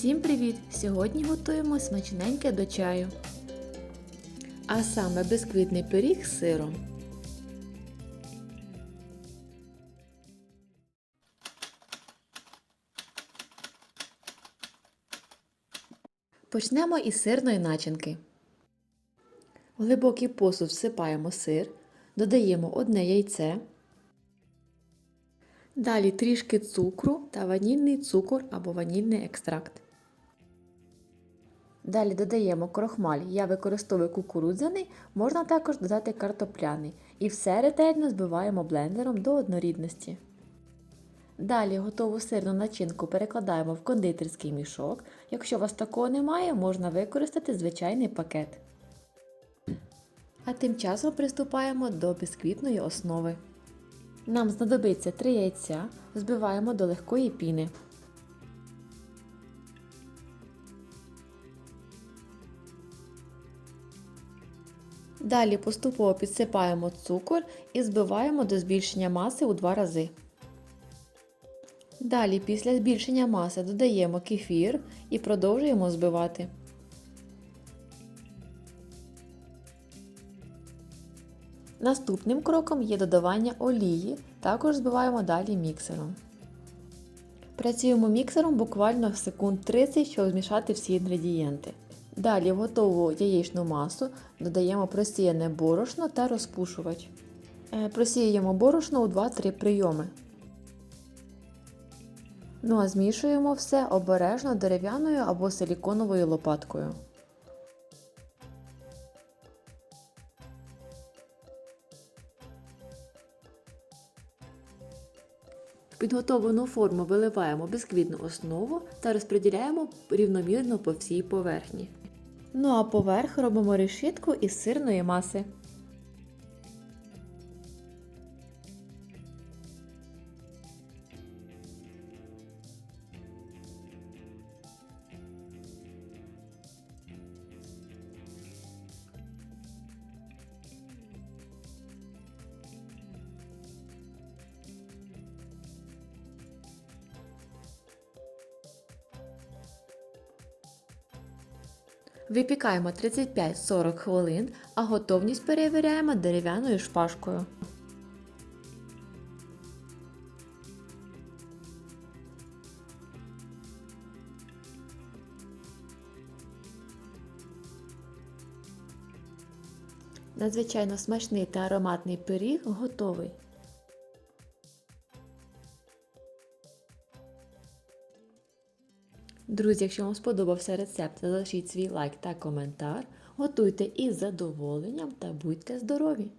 Всім привіт! Сьогодні готуємо смачненьке до чаю. А саме бисквітний пиріг з сиром. Почнемо із сирної начинки. В глибокий посуд всипаємо сир, додаємо одне яйце. Далі трішки цукру та ванільний цукор або ванільний екстракт. Далі додаємо крохмаль. Я використовую кукурудзяний, можна також додати картопляний. І все ретельно збиваємо блендером до однорідності. Далі готову сирну начинку перекладаємо в кондитерський мішок. Якщо у вас такого немає, можна використати звичайний пакет. А тим часом приступаємо до бісквітної основи. Нам знадобиться 3 яйця, збиваємо до легкої піни. Далі поступово підсипаємо цукор і збиваємо до збільшення маси у 2 рази. Далі після збільшення маси додаємо кефір і продовжуємо збивати. Наступним кроком є додавання олії, також збиваємо далі міксером. Працюємо міксером буквально секунд 30, щоб змішати всі інгредієнти. Далі в готову яєчну масу додаємо просіяне борошно та розпушувач. Е, Просіюємо борошно у 2-3 прийоми. Ну а змішуємо все обережно дерев'яною або силіконовою лопаткою. В підготовлену форму виливаємо бісквітну основу та розподіляємо рівномірно по всій поверхні. Ну а поверх робимо решітку із сирної маси. Випікаємо 35-40 хвилин, а готовність перевіряємо дерев'яною шпажкою. Надзвичайно смачний та ароматний пиріг готовий. Друзі, якщо вам сподобався рецепт, залишіть свій лайк та коментар. Готуйте із задоволенням та будьте здорові!